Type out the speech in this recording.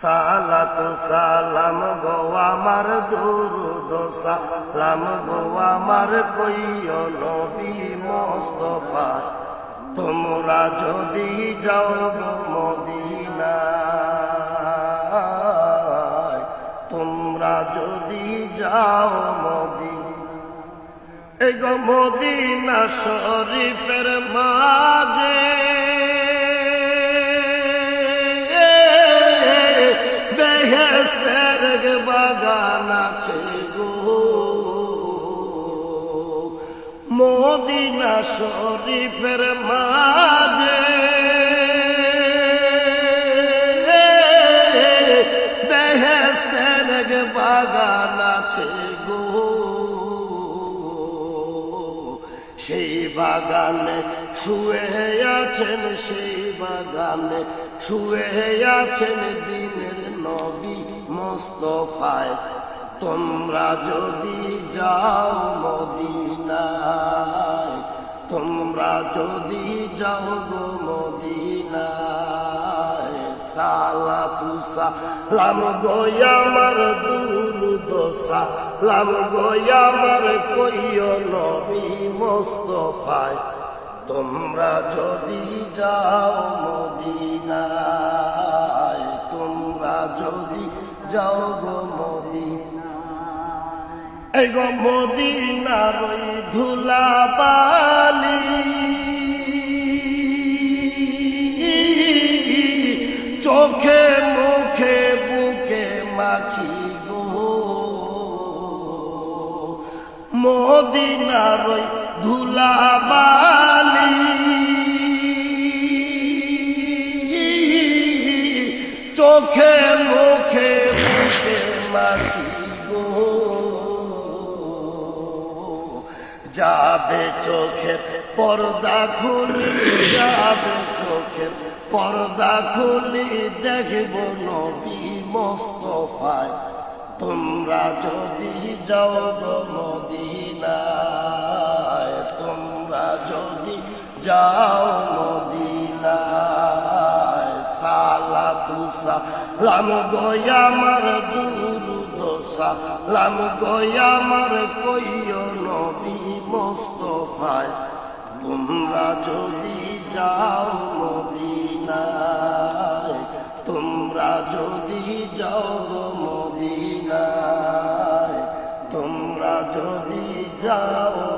সালাত সালাম গো আমার দুরুদ সালাম গো আমার কইয় নবী মোস্তফা। তোমরা যদি যাও গো মদিনায়, তোমরা যদি যাও মদিনা এই গো মদিনা শরীফের মাঝে বাগান আছে গো। মদিনা শরীফের মাঝে বেহেস্তের বাগান আছে গো। সেই বাগানে শুয়ে আছেন, সেই বাগানে শুয়ে আছেন নবী মোস্তফায় তোমরা যদি যাও মদিনায়, তোমরা যদি যাও গো মদিনায় সালা তুসা লাম গোয়ামার দুরুদোসা লাম গোয়ামার কইয় নবী মোস্তফায় তোমরা যদি যাও মদিনায় এই গো মদিনার ওই ধুলা বালি চোখে মুখে বুকে মাখি গো। মদিনার ওই ধুলা বালি চোখে মুখে বুকে মাখি গো। যাবে চোখের পর্দা খুলি, যাবে চোখের পর্দা খুলি, দেখব নবী মোস্তফায়। তোমরা যদি যাও গো মদিনায়, তোমরা যদি যাও মদিনায় সালা তুসা লাম গোয়ামার দুরুদোসা সালাম আমার কইও নবী মোস্তফায়, তোমরা যদি যাও মদিনায়, তোমরা যদি যাও মদিনায়, তোমরা যদি যাও